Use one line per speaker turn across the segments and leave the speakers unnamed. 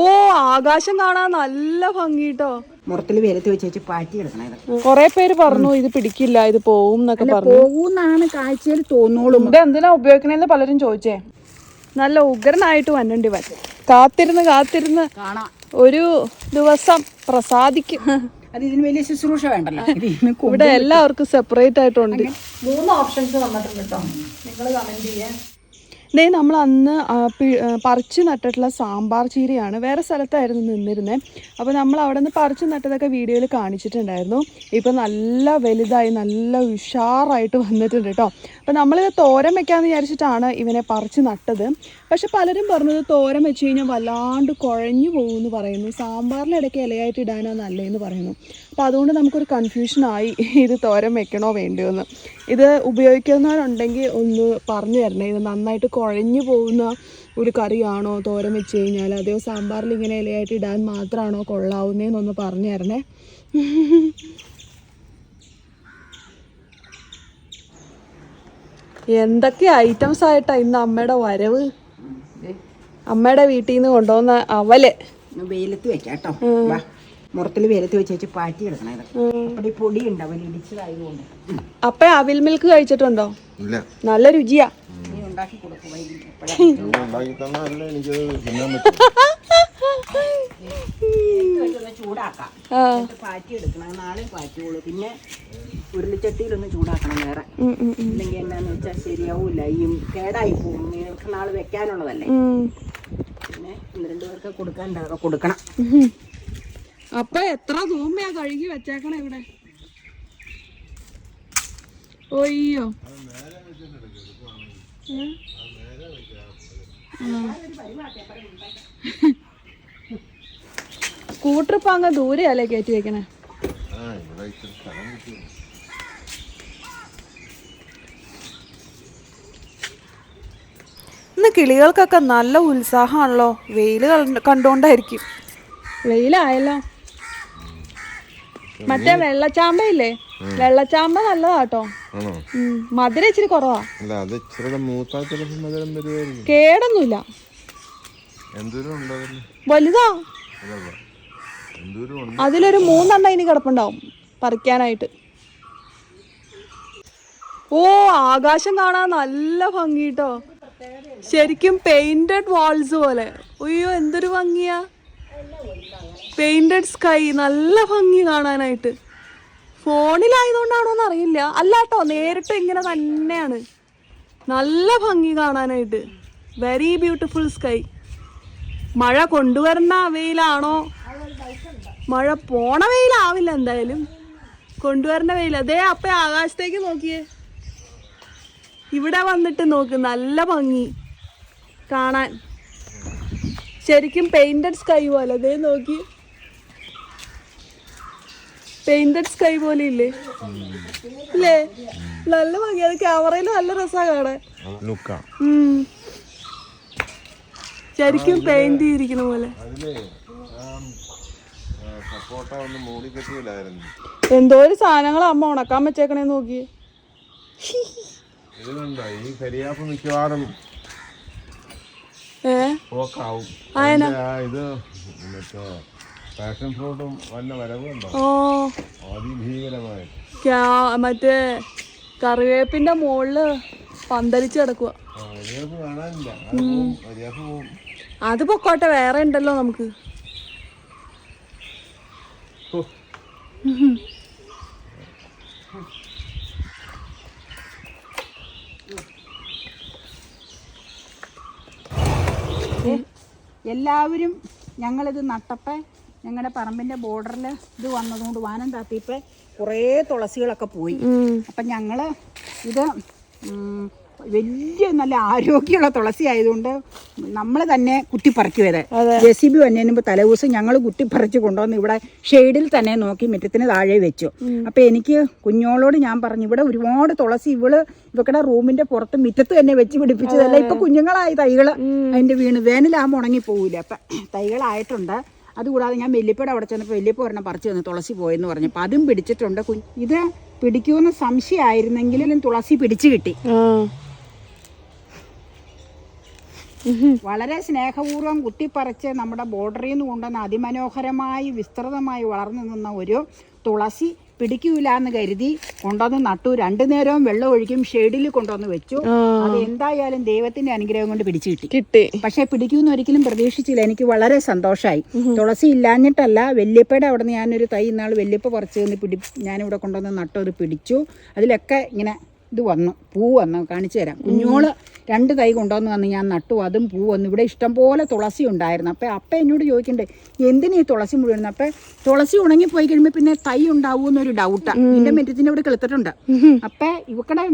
ഓ ആകാശം കാണാൻ നല്ല ഭംഗിട്ടോ.
മുറത്തിൽ വെയിലത്ത് വെച്ച് വെച്ച് പാറ്റി കിടക്കണം
കൊറേ പേര് പറഞ്ഞു ഇത് പിടിക്കില്ല ഇത് പോവും എന്നൊക്കെ പറഞ്ഞു.
പോകുന്നാണ് കാഴ്ചയിൽ തോന്നോളും.
ഇത് എന്തിനാ ഉപയോഗിക്കണേന്ന് പലരും ചോദിച്ചേ. നല്ല ഉഗ്രനായിട്ട് വന്നണ്ടി പറ്റും കാത്തിരുന്ന് കാത്തിരുന്ന്
കാണാം.
ഒരു ദിവസം പ്രസാദിക്കും.
അത് ഇതിന് വലിയ ശുശ്രൂഷ വേണ്ടല്ലോ.
ഇവിടെ എല്ലാവർക്കും സെപ്പറേറ്റ് ആയിട്ടുണ്ട്.
മൂന്ന് ഓപ്ഷൻസ് വന്നിട്ടുണ്ട് കേട്ടോ നിങ്ങൾ കമന്റ് ചെയ്യാൻ
ദേ നമ്മൾ അന്ന് പറിച്ച് നട്ടിട്ടുള്ള സാമ്പാർ ചീരയാണ് വേറെ സ്ഥലത്തായിരുന്നു നിന്നിരുന്നത് അപ്പോൾ നമ്മൾ അവിടെ നിന്ന് പറിച്ചു നട്ടതൊക്കെ വീഡിയോയിൽ കാണിച്ചിട്ടുണ്ടായിരുന്നു. ഇപ്പോൾ നല്ല വലുതായി നല്ല ഉഷാറായിട്ട് വന്നിട്ടുണ്ട് കേട്ടോ. അപ്പോൾ നമ്മൾ തോരൻ വെക്കാമെന്ന് വിചാരിച്ചിട്ടാണ് ഇവനെ പറിച്ചു നട്ടത്. പക്ഷെ പലരും പറഞ്ഞത് തോരൻ വെച്ച് കഴിഞ്ഞാൽ വല്ലാണ്ട് കുഴഞ്ഞു പോകുമെന്ന് പറയുന്നു. സാമ്പാറിലിടയ്ക്ക് ഇലയായിട്ട് ഇടാനാണ് നല്ലതെന്ന് പറയുന്നു. അപ്പോൾ അതുകൊണ്ട് നമുക്കൊരു കൺഫ്യൂഷനായി ഇത് തോരൻ വെക്കണോ വേണ്ടയോ ഇത് ഉപയോഗിക്കുന്നവരുണ്ടെങ്കിൽ ഒന്ന് പറഞ്ഞു തരണേ. ഇത് നന്നായിട്ട് കുഴഞ്ഞു പോകുന്ന ഒരു കറിയാണോ തോരൻ വെച്ച് കഴിഞ്ഞാൽ? അതെയോ സാമ്പാറിൽ ഇങ്ങനെ ഇലയായിട്ട് ഇടാൻ മാത്രമാണോ കൊള്ളാവുന്നതെന്നൊന്ന് പറഞ്ഞു തരണേ. എന്തൊക്കെ ഐറ്റംസ് ആയിട്ടാണ് ഇന്ന് അമ്മയുടെ വരവ്? അമ്മയുടെ വീട്ടിൽ നിന്ന് കൊണ്ടുവന്ന അവൽ.
വെയിലത്ത് വെക്കാട്ടോ. വാ. മുറത്തിൽ വെയിലത്ത് വെച്ച് വെച്ച് പാറ്റി കിടക്കണം ഇത്. അപ്പോൾ ഈ പൊടി ഉണ്ടാവും ഇടിച്ചതായതുകൊണ്ട്. ഉം.
അപ്പ അവിൽ മിൽക്ക് കഴിച്ചിട്ടുണ്ടോ?
ഇല്ല.
നല്ല രുചിയാ.
ചൂടാക്കാം. എന്നിട്ട് പാറ്റി എടുക്കണം. നാളെ പാറ്റി പിന്നെ ഉരുളിച്ചട്ടിയിലൊന്ന് ചൂടാക്കണം വേറെ. ഇല്ലെങ്കിൽ എന്നാന്ന് വെച്ചാൽ ശരിയാവൂല. ഈ കേടായി പോകും. നിങ്ങൾക്ക് നാളെ വെക്കാനുള്ളതല്ലേ. പിന്നെ ഒന്ന് രണ്ട് പേർക്ക് കൊടുക്കാനുണ്ടാകും കൊടുക്കണം.
അപ്പൊ എത്ര തൂമ്പയാ കഴുകി വെച്ചേക്കണേ ഇവിടെ? ഒയ്യോ. സ്കൂട്ടർ ഇപ്പൊ അങ്ങ് ദൂരെയല്ലേ കയറ്റി വെക്കണേ
ആ ഇവിടെ ഇച്ചിരി സ്ഥലം കിട്ടും
ഇന്ന് കിളികൾക്കൊക്കെ നല്ല ഉത്സാഹമാണല്ലോ. വെയിൽ കണ്ടുകൊണ്ടായിരിക്കും വെയിലായല്ലോ. മറ്റേ വെള്ളച്ചാമ്പയില്ലേ? വെള്ളച്ചാമ്പ നല്ലതാട്ടോ. മധുര ഇച്ചിരി കുറവാ. കേടൊന്നുമില്ല. വലുതാ. അതിലൊരു മൂന്നെണ്ണം ഇനി കിടപ്പുണ്ടാവും പറിക്കാനായിട്ട്. ഓ ആകാശം കാണാൻ നല്ല ഭംഗി കേട്ടോ ശരിക്കും പെയിന്റഡ് വാൾസ് പോലെ. അയ്യോ എന്തൊരു ഭംഗിയാ. പെയിന്റഡ് സ്കൈ നല്ല ഭംഗി കാണാനായിട്ട്. ഫോണിലായതുകൊണ്ടാണോന്ന് അറിയില്ല. അല്ലാട്ടോ നേരിട്ട് ഇങ്ങനെ തന്നെയാണ്. നല്ല ഭംഗി കാണാനായിട്ട്. വെരി ബ്യൂട്ടിഫുൾ സ്കൈ മഴ കൊണ്ടുവരുന്ന വെയിലാണോ? മഴ പോണ വെയിലാവില്ല എന്തായാലും. കൊണ്ടുവരുന്ന വെയിൽ അതേ അപ്പ ആകാശത്തേക്ക് നോക്കിയേ. ഇവിടെ വന്നിട്ട് നോക്ക് നല്ല ഭംഗി. കാണാൻ. ശരിക്കും പെയിന്റഡ് സ്കൈ പോലെ. അതേ നോക്കി. പെയിന്റഡ് സ്കൈ പോലെ ഇല്ലേ? ഇല്ലേ? നല്ല ഭംഗി. അത് ക്യാമറയിൽ നല്ല രസമാണ് കാണാൻ.
ലുക്കാ
ശരിക്കും പെയിന്റ് ചെയ്തിരിക്കുന്ന പോലെ. എന്തോ ഒരു സാധനങ്ങൾ അമ്മ ഉണക്കാൻ വെച്ചേക്കണേ നോക്കി.
ഈ കരിയാപ്പ് മിക്കവാറും പോക്കാവും. ഇത് മറ്റേ പാഷൻ ഫ്രൂട്ടും വല്ല വരവുണ്ടോ
മറ്റേ കറിവേപ്പിന്റെ മുകളിൽ പന്തലിച്ച് കിടക്കുക
അത്
പൊക്കോട്ടെ വേറെ ഉണ്ടല്ലോ നമുക്ക്.
എല്ലാവരും ഞങ്ങളിത് നട്ടപ്പോൾ ഞങ്ങളുടെ പറമ്പിന്റെ ബോർഡറിൽ ഇത് വന്നതുകൊണ്ട് വാനം താത്തിയപ്പോൾ കുറേ തുളസികളൊക്കെ പോയി. അപ്പം ഞങ്ങൾ ഇത് വലിയ നല്ല ആരോഗ്യമുള്ള തുളസി ആയതുകൊണ്ട് നമ്മൾ തന്നെ കുത്തിപ്പറിക്കും ഇത് ജെ സി ബി വന്നതിന് മുമ്പ് തലേദിവസം ഞങ്ങൾ കുത്തിപ്പറിച്ച് കൊണ്ടുവന്ന് ഇവിടെ ഷെയ്ഡിൽ തന്നെ നോക്കി മുറ്റത്തിന് താഴെ വെച്ചു. അപ്പം എനിക്ക് കുഞ്ഞോളോട് ഞാൻ പറഞ്ഞു ഇവിടെ ഒരുപാട് തുളസി ഇവൾ ഇവക്കടെ റൂമിന്റെ പുറത്ത് മിറ്റത്ത് തന്നെ വെച്ച് പിടിപ്പിച്ചതല്ല. ഇപ്പൊ കുഞ്ഞുങ്ങളായി തൈകൾ. അതിന്റെ വീണ്. വേനലാകുമ്പോൾ ഉണങ്ങി പോവില്ല അപ്പം തൈകളായിട്ടുണ്ട്. അതുകൂടാതെ ഞാൻ വെല്ലിപ്പയുടെ അവിടെ ചെന്നപ്പോൾ വെല്ലിപ്പ ഒരെണ്ണം പറിച്ചു തന്നു തുളസി പോയെന്ന് പറഞ്ഞപ്പോൾ അതും പിടിച്ചിട്ടുണ്ട്. ഇത് പിടിക്കുമെന്ന് സംശയമായിരുന്നെങ്കിലും തുളസി പിടിച്ചു കിട്ടി. വളരെ സ്നേഹപൂർവം കുത്തിപ്പറിച്ച് നമ്മുടെ ബോർഡറിൽ നിന്ന് കൊണ്ടുവന്ന് അതിമനോഹരമായി വിസ്തൃതമായി വളർന്നു നിന്ന ഒരു തുളസി പിടിക്കൂല എന്ന് കരുതി കൊണ്ടുവന്ന് നട്ടു. രണ്ടു നേരവും വെള്ളം ഒഴിക്കും ഷെയ്ഡിൽ കൊണ്ടുവന്ന് വെച്ചു. അത് എന്തായാലും ദൈവത്തിന്റെ അനുഗ്രഹം കൊണ്ട് പിടിച്ചു കിട്ടി.
കിട്ടി.
പക്ഷെ പിടിക്കൂന്ന് ഒരിക്കലും പ്രതീക്ഷിച്ചില്ല. എനിക്ക് വളരെ സന്തോഷമായി തുളസി ഇല്ലാഞ്ഞിട്ടല്ല വല്യപ്പയുടെ അവിടെ നിന്ന് ഞാനൊരു തൈ ഇന്നാൾ വല്യപ്പ കുറച്ച് നിന്ന് പിടി ഞാനിവിടെ കൊണ്ടുവന്ന് നട്ടു അത് പിടിച്ചു. അതിലൊക്കെ ഇങ്ങനെ ഇത് വന്നു പൂ വന്നു കാണിച്ചു തരാം. കുഞ്ഞോൾ രണ്ട് തൈ കൊണ്ടുവന്ന് വന്ന് ഞാൻ നട്ടു അതും പൂ വന്നു. ഇവിടെ ഇഷ്ടംപോലെ തുളസി ഉണ്ടായിരുന്നു. അപ്പം അപ്പം എന്നോട് ചോദിക്കണ്ടേ എന്തിനാ ഈ തുളസി മുഴുവൻ അപ്പം തുളസി ഉണങ്ങി പോയി കഴിയുമ്പോൾ പിന്നെ തൈ ഉണ്ടാവുമെന്നൊരു ഡൗട്ടാണ് നിന്റെ മെറ്റത്തിന്റെ ഇവിടെ കിളുത്തിട്ടുണ്ട് അപ്പം ഇവക്കടെ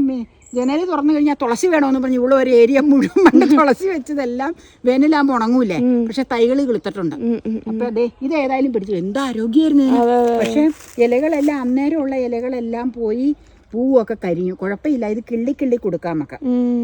ജനലി തുറന്നു കഴിഞ്ഞാൽ തുളസി വേണമെന്ന് പറഞ്ഞ്. ഇവിടെ ഒരു ഏരിയ മുഴുവൻ പണ്ട് തുളസി വെച്ചതെല്ലാം വേനലാകുമ്പോൾ ഉണങ്ങൂലേ. പക്ഷെ തൈകൾ കിളുത്തിട്ടുണ്ട് അപ്പൊ അതെ ഇത് ഏതായാലും പിടിച്ചു. എന്താ ആരോഗ്യമായിരുന്നു. പക്ഷെ ഇലകളെല്ലാം അന്നേരമുള്ള ഇലകളെല്ലാം പോയി പൂവൊക്കെ കരിഞ്ഞു. കുഴപ്പമില്ല. ഇത് കിള്ളി കിള്ളി കൊടുക്കാം നമുക്ക്.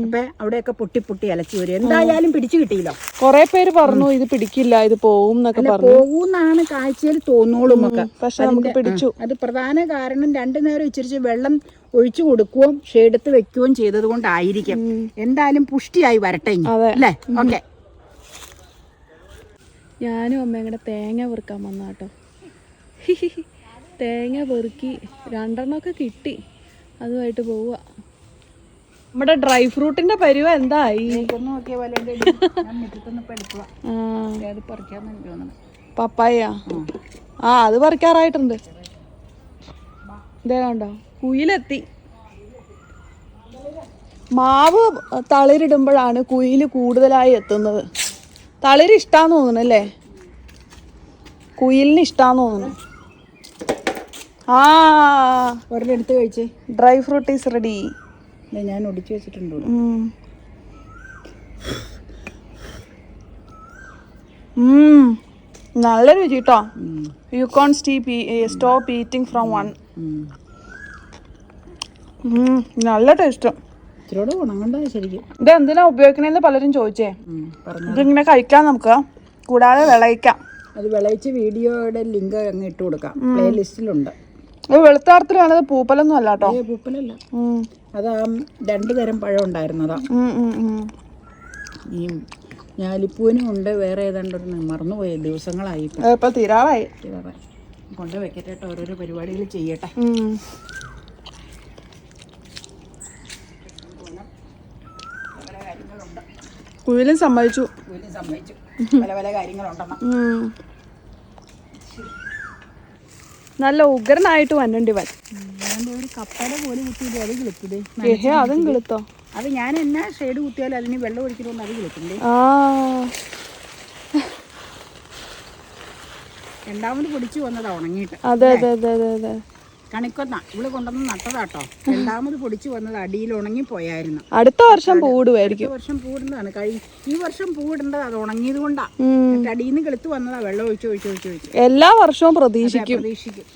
അപ്പൊ അവിടെയൊക്കെ പൊട്ടി പൊട്ടി അലച്ചു വരും. എന്തായാലും പിടിച്ചു കിട്ടിയില്ലോ?
കുറെ പേര് പറഞ്ഞു ഇത് പിടിക്കില്ല ഇത് പോവും പറഞ്ഞു.
പോകുന്നാണ് കാഴ്ചയിൽ തോന്നോളും
പക്ഷെ നമുക്ക് പിടിച്ചു.
അത് പ്രധാന കാരണം രണ്ടു നേരം ഇച്ചിരിച്ച് വെള്ളം ഒഴിച്ചു കൊടുക്കുകയും ഷെയ്ഡത്ത് വെക്കുകയും ചെയ്തത് കൊണ്ടായിരിക്കും. എന്തായാലും പുഷ്ടിയായി വരട്ടെ. അല്ലേ? ഓക്കെ.
ഞാനും അമ്മയും കൂടെ തേങ്ങ പെറുക്കാൻ വന്നാട്ടോ. തേങ്ങ പെറുക്കി രണ്ടെണ്ണമൊക്കെ കിട്ടി. അതുമായിട്ട് പോവുക. നമ്മുടെ ഡ്രൈ ഫ്രൂട്ടിന്റെ പരിവ എന്തായി? പപ്പായ? ആ. അത് പറിക്കാറായിട്ടുണ്ട്. ഇതേ കണ്ടോ? കുയിലെത്തി. മാവ് തളിരിടുമ്പോഴാണ് കുയിൽ കൂടുതലായി എത്തുന്നത്. തളിര് ഇഷ്ടാന്ന് തോന്നുന്നു അല്ലേ? കുയിലിന് ഇഷ്ടാന്ന് തോന്നുന്നു. ആ.
ഒരെണ്ണം എടുത്ത് കഴിച്ചേ.
ഡ്രൈ ഫ്രൂട്ട് ഈസ് റെഡി
ഞാൻ ഒടിച്ചു വെച്ചിട്ടുണ്ട്.
നല്ല രുചി കേട്ടോ you corn steep stop eating from one. നല്ല ടേസ്റ്റ് ഇത് എന്തിനാ ഉപയോഗിക്കണേന്ന് പലരും ചോദിച്ചേ. ഇതിങ്ങനെ കഴിക്കാം നമുക്ക്. കൂടാതെ വിളയിക്കാം.
അത് വിളയിച്ച് വീഡിയോയുടെ ലിങ്ക് അങ്ങ് ഇട്ട് കൊടുക്കാം. പ്ലേ
വേണത് പൂപ്പലൊന്നും അല്ല കേട്ടോ
പൂപ്പലല്ല. അത് ആ രണ്ട് തരം പഴം ഉണ്ടായിരുന്നതാ. ഈ ഞാലിപ്പൂവിനും ഉണ്ട് വേറെ ഏതാണ്ട് മറന്നുപോയി. ദിവസങ്ങളായി ഇപ്പൊ.
തീരാറായി.
ഇതാ. കൊണ്ട് വെക്കട്ടെ കേട്ടോ, ഓരോരോ പരിപാടികൾ ചെയ്യട്ടെ.
കുയിലും സമ്മതിച്ചു.
കുയിലും സമ്മതിച്ചു. പല പല കാര്യങ്ങളുണ്ടെന്ന്.
ഉം. നല്ല ഉഗ്രനായിട്ട് വന്നുണ്ട് ഇവൻ.
ഞാൻ ഒരു കപ്പയുടെ പോലെ കുത്തിയിട്ട് അത് കിളുത്തതേ
ഏഹേ അതും കിളുത്തോ?
അത് ഞാൻ എന്നാ ഷെയ്ഡ് കുത്തിയാലും അതിന് വെള്ളം ഒഴിക്കണമെന്ന് അത് കിളുത്തണ്ടേ
ആ.
രണ്ടാമത് പൊടിച്ചു വന്നതാ ഉണങ്ങിയിട്ട്.
അതെ അതെ അതെ അതെ അതെ.
കണിക്കൊന്ന. ഇവൾ കൊണ്ടുവന്ന് നട്ടതാട്ടോ. രണ്ടാമത് പൊടിച്ചു വന്നത് അടിയിൽ ഉണങ്ങി പോയായിരുന്നു
അടുത്ത വർഷം പൂടുമായിരിക്കും
ഈ വർഷം പൂടുന്നതാണ്. കഴി ഈ വർഷം പൂടേണ്ടത് അത് ഉണങ്ങിയത് കൊണ്ടാ. അടിയിൽ നിന്ന് കെളുത്ത് വന്നതാ വെള്ളം ഒഴിച്ച് ഒഴിച്ച് ഒഴിച്ച് ഒഴിച്ച്.
എല്ലാ വർഷവും പ്രതീക്ഷിക്കും.
പ്രതീക്ഷിക്കും.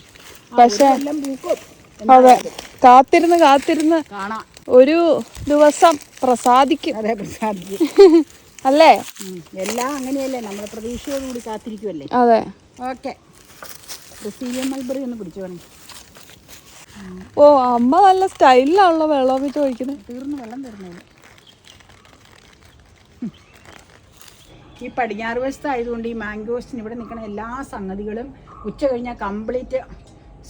പക്ഷേ
എല്ലാം പൂക്കും.
അതെ കാത്തിരുന്ന് കാത്തിരുന്ന്
കാണാം.
ഒരു ദിവസം പ്രസാദിക്കും.
അതെ പ്രസാദിക്കും.
അല്ലേ?
എല്ലാം അങ്ങനെയല്ലേ. നമ്മൾ പ്രതീക്ഷയോടുകൂടി കാത്തിരിക്കുമല്ലേ
അതെ.
ഓക്കെ. മൽബറി ഒന്ന് പിടിച്ചു വേണം
ഓ അമ്മ നല്ല സ്റ്റൈലിലാണല്ലോ വെള്ളം വെച്ച് ഒഴിക്കുന്നത്
തീർന്ന് വെള്ളം തരുന്നില്ല ഈ പടിഞ്ഞാറ് വശത്തായതുകൊണ്ട് ഈ മാംഗോസ്റ്റിന് ഇവിടെ നിൽക്കുന്ന എല്ലാ സംഗതികളും ഉച്ച കഴിഞ്ഞാൽ കംപ്ലീറ്റ്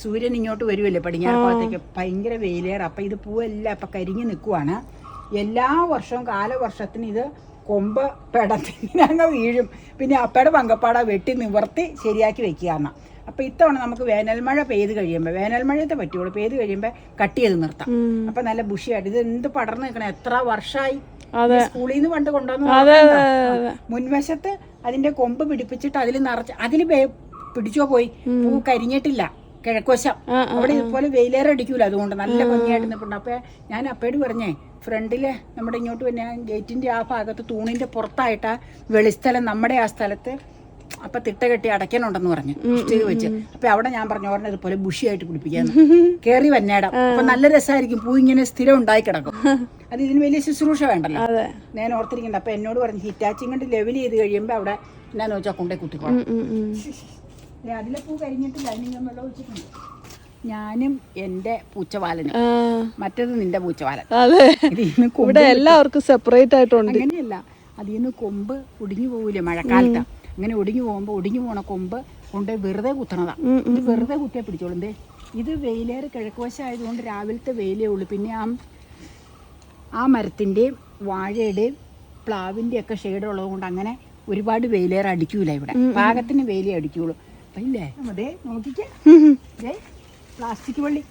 സൂര്യൻ ഇങ്ങോട്ട് വരുമല്ലേ പടിഞ്ഞാറ് ഭാഗത്തേക്ക്. ഭയങ്കര വെയിലേറെ അപ്പം ഇത് പൂവെല്ലാം അപ്പം കരിഞ്ഞ് നിൽക്കുവാണ് എല്ലാ വർഷവും കാലവർഷത്തിന് ഇത് കൊമ്പ് പെടത്തിനങ്ങ് വീഴും. പിന്നെ അപ്പയുടെ പങ്കപ്പാട വെട്ടി നിവർത്തി ശരിയാക്കി വെക്കുക എന്നാ. അപ്പം ഇത്തവണ നമുക്ക് വേനൽമഴ പെയ്ത് കഴിയുമ്പോൾ വേനൽമഴയത്തെ പറ്റുള്ളൂ പെയ്ത് കഴിയുമ്പോൾ കട്ട് ചെയ്ത് നിർത്താം. അപ്പം നല്ല ബുഷിയായിട്ട്. ഇത് എന്ത് പടർന്നു നിൽക്കണം എത്ര വർഷമായി. സ്കൂളിൽ നിന്ന് പണ്ട് കൊണ്ടുവന്ന് മുൻവശത്ത് അതിന്റെ കൊമ്പ് പിടിപ്പിച്ചിട്ട് അതിൽ നിറച്ച് അതിൽ പിടിച്ചോ പോയി? പൂ കരിഞ്ഞിട്ടില്ല.
കിഴക്കോശം
അവിടെ ഇതുപോലെ വെയിലേറെ അടിക്കൂല. അതുകൊണ്ട് നല്ല ഭംഗിയായിട്ട് നിൽപ്പുണ്ട് അപ്പൊ ഞാൻ അപ്പേട് പറഞ്ഞേ ഫ്രണ്ടിൽ നമ്മുടെ ഇങ്ങോട്ട് പിന്നെ ഗേറ്റിന്റെ ആ ഭാഗത്ത് തൂണിന്റെ പുറത്തായിട്ട് വെളിസ്ഥലം. നമ്മുടെ ആ സ്ഥലത്ത് അപ്പൊ തിട്ട കെട്ടി അടയ്ക്കാനുണ്ടെന്ന് പറഞ്ഞു. ചെയ്ത് വെച്ച്. അപ്പൊ അവിടെ ഞാൻ പറഞ്ഞു ഉടനെ ഇതുപോലെ ബുഷിയായിട്ട് പിടിപ്പിക്കാന്ന്. കേറി വന്നേടാം. അപ്പൊ നല്ല രസമായിരിക്കും പൂ ഇങ്ങനെ സ്ഥിരം ഉണ്ടായി കിടക്കും. അത് ഇതിന് വലിയ ശുശ്രൂഷ വേണ്ടല്ലോ. ഞാൻ ഓർത്തിരിക്കണ്ട. അപ്പൊ എന്നോട് പറഞ്ഞു ഹിറ്റാച്ചിങ് കൊണ്ട് ലെവൽ ചെയ്ത് കഴിയുമ്പോ അവിടെ ഞാൻ വെച്ചാൽ കൊണ്ടേ കുത്തിക്കോളാം അതിലെ പൂ കരിഞ്ഞിട്ടില്ല ലൈനിങ് വെള്ളം ഒഴിച്ചിട്ടുണ്ട് ഞാനും എന്റെ പൂച്ചവാലനും. മറ്റേത് നിന്റെ പൂച്ചവാലൻ.
ഇവിടെ എല്ലാവർക്കും സെപ്പറേറ്റ് ആയിട്ടുണ്ട്.
അങ്ങനെയല്ല. അതിൽ നിന്ന് കൊമ്പ് ഒടിഞ്ഞു പോകില്ലേ മഴക്കാലത്ത്? അങ്ങനെ ഒടിഞ്ഞു പോകുമ്പോൾ ഒടിഞ്ഞു പോണ കൊമ്പ് കൊണ്ട് വെറുതെ കുത്തണതാണ് ഇത് വെറുതെ കുത്തിയാൽ പിടിച്ചോളും. ഇത് വെയിലേറെ കിഴക്കുവശമായതുകൊണ്ട് രാവിലത്തെ വെയിലേ ഉള്ളൂ. പിന്നെ ആ ആ മരത്തിന്റെയും വാഴയുടെയും പ്ലാവിന്റെയും ഒക്കെ ഷെയ്ഡ് ഉള്ളത് കൊണ്ട് അങ്ങനെ ഒരുപാട് വെയിലേറെ അടിക്കൂല ഇവിടെ. പാകത്തിന് വെയിലേ അടിക്കുള്ളൂ. അപ്പം ഇല്ലേ? അതെ നോക്കിക്കേ. ദേ പ്ലാസ്റ്റിക് വള്ളി.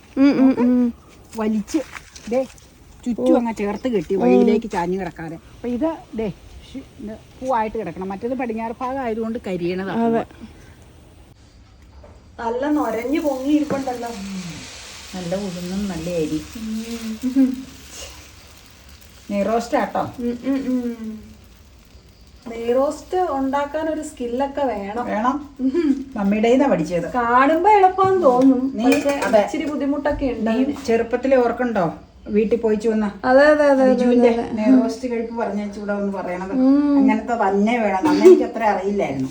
വലിച്ച്. ദേ ചുറ്റും അങ്ങ് ചേർത്ത് കെട്ടി വഴിയിലേക്ക് ചാഞ്ഞു കിടക്കാതെ. അപ്പം ഇത് ദേ പൂവായിട്ട് കിടക്കണം. മറ്റേത് പടിഞ്ഞാറ് ഭാഗം ആയതുകൊണ്ട് കരിയണതാണ്.
നല്ല നൊരഞ്ഞു പൊങ്ങിയിരിപ്പുണ്ടല്ലോ
നല്ല ഉഴുന്നും നല്ല അരി നെയ്റോസ്റ്റാട്ടോ
നെയ്റോസ്റ്റ് ഉണ്ടാക്കാൻ ഒരു സ്കില്ലൊക്കെ വേണം.
വേണം. മമ്മിയുടെ പഠിച്ചത്.
കാണുമ്പോ എളുപ്പമെന്ന് തോന്നും.
നീ അതെ.
ഇച്ചിരി ബുദ്ധിമുട്ടൊക്കെ ഉണ്ട്.
ചെറുപ്പത്തിലെ ഓർക്കണ്ടോ വീട്ടിൽ പോയി വന്ന
അതെ അതെ അതെ
ബിജുവിന്റെ നെയ്റോസ്റ്റ് കഴിപ്പ് പറഞ്ഞ ഇവിടെ ഒന്ന് പറയണത്. അങ്ങനത്തെ തന്നെ വേണം. അന്ന് എനിക്ക് അത്ര അറിയില്ലായിരുന്നു.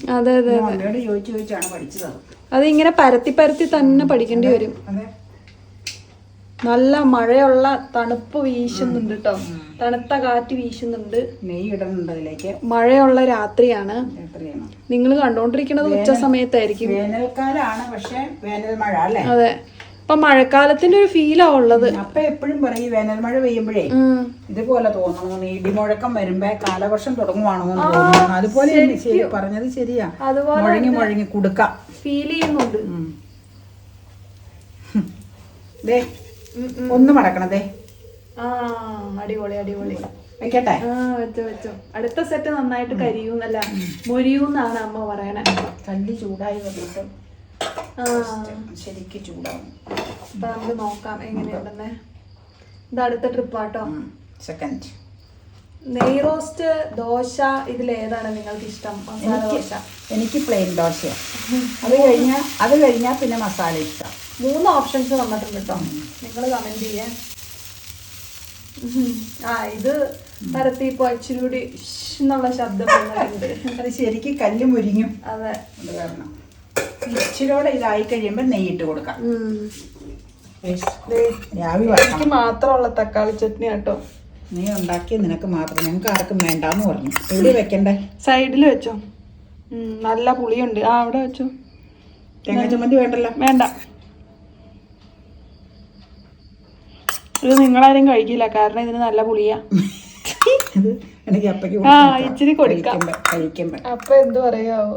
ചോദിച്ചു ചോദിച്ചാണ് പഠിച്ചത്. അത്.
ഇങ്ങനെ പരത്തി പരത്തി തന്നെ പഠിക്കേണ്ടി വരും. നല്ല മഴയുള്ള തണുപ്പ് വീശുന്നുണ്ട് കേട്ടോ തണുത്ത കാറ്റ് വീശുന്നുണ്ട്.
നെയ്യ് ഇടുന്നുണ്ട് അതിലേക്ക്.
മഴയുള്ള രാത്രിയാണ്. നിങ്ങൾ കണ്ടോണ്ടിരിക്കുന്നത് ഉച്ച സമയത്തായിരിക്കും.
വേനൽക്കാലാണ് പക്ഷെ വേനൽ മഴ അല്ലേ?
അതെ. ഇപ്പൊ മഴക്കാലത്തിന്റെ ഒരു ഫീലാ ഉള്ളത്.
അപ്പൊ എപ്പോഴും പറയും വേനൽ മഴ പെയ്യുമ്പോഴേ. ഇതുപോലെ തോന്നുന്നു ഇടിമുഴക്കം വരുമ്പോ കാലവർഷം തുടങ്ങുവാണോ എന്ന് തോന്നുന്നു അതുപോലെ ശരി പറഞ്ഞത് ശരിയാ. മുഴങ്ങി മുഴങ്ങി കൊടുക്കാം.
ഫീൽ ചെയ്യുന്നുണ്ട്.
ദേ ഒന്ന് മടക്കണതേ
അടിപൊളി അടിപൊളി.
വെക്കട്ടെ?
വെച്ചോ വെച്ചോ. അടുത്ത സെറ്റ് നന്നായിട്ട് കരിയൂന്നല്ല മൊരിയൂന്നാണ് അമ്മ പറയണേ.
കല്ലി ചൂടായി വന്നിട്ട്. ശരിക്ക് ചൂടാവും.
അപ്പൊ നമുക്ക് നോക്കാം എങ്ങനെയുണ്ടെന്ന്. ഇത് അടുത്ത ട്രിപ്പാട്ടോ.
സെക്കൻഡ്
നെയ് റോസ്റ്റ് ദോശ ഇതിലേതാണ് നിങ്ങൾക്ക് ഇഷ്ടം? മസാല ദോശ.
എനിക്ക് പ്ലെയിൻ ദോശ. അത് കഴിഞ്ഞാൽ അത് കഴിഞ്ഞാൽ പിന്നെ മസാല ഇഷ്ടം.
മൂന്ന് ഓപ്ഷൻസ് വന്നിട്ടുണ്ട് കേട്ടോ നിങ്ങൾ കമന്റ് ചെയ്യാൻ ആ ഇത് പരത്തിപ്പോ ഇച്ചിരി കൂടി എന്നുള്ള ശബ്ദം ശരിക്കും
അത് ശരിക്ക് കല്ല് മുരിങ്ങും.
അത്
കാരണം. ഇച്ചിരിയോടെ ഇതായി കഴിയുമ്പോൾ നെയ്യിട്ട് കൊടുക്കാം.
ഉം.
Yes.
ദേ,
രാവി
എനിക്ക് മാത്രമുള്ള തക്കാളി ചട്നി കേട്ടോ.
നീ ഉണ്ടാക്കിയ നിനക്ക് മാത്രം ഞങ്ങൾക്ക് ആർക്കും വേണ്ടാന്ന് പറഞ്ഞു. എവിടെ വെക്കണ്ടേ?
സൈഡിൽ വെച്ചോ. നല്ല പുളിയുണ്ട്. ആ അവിടെ വെച്ചോ.
തേങ്ങ ചമ്മന്തി വേണ്ടല്ലോ?
വേണ്ട. ഇത് നിങ്ങളാരും കഴിക്കില്ല. കാരണം ഇതിന് നല്ല പുളിയാ.
ഇത് എനിക്ക് അപ്പയ്ക്ക്
ആ ഇച്ചിരി കൊടുക്കാം.
കഴിക്കുമ്പോ കഴിക്കുമ്പോ
അപ്പൊ എന്ത് പറയാവോ?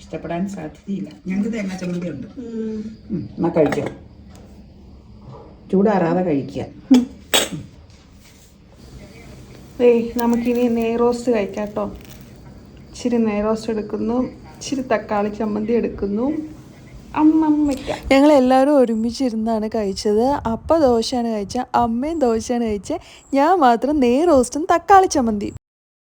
ഇഷ്ടപ്പെടാൻ സാധ്യതയില്ല. ഞങ്ങൾക്ക് തേങ്ങ ചമ്മന്തി ഉണ്ട്. എന്നാ കഴിക്കാം ചൂടാറാതെ കഴിക്കുക.
ഏയ് നമുക്കിനി നെയ് റോസ്റ്റ് കഴിക്കാം കേട്ടോ ഇച്ചിരി നെയ് റോസ്റ്റ് എടുക്കുന്നു. ഇച്ചിരി തക്കാളി ചമ്മന്തി എടുക്കുന്നു.
ഞങ്ങൾ എല്ലാവരും ഒരുമിച്ചിരുന്നാണ് കഴിച്ചത്. അപ്പ ദോശയാണ് കഴിച്ചത്. അമ്മയും ദോശയാണ് കഴിച്ചത്. ഞാൻ മാത്രം നെയ് റോസ്റ്റും തക്കാളി ചമ്മന്തിയും.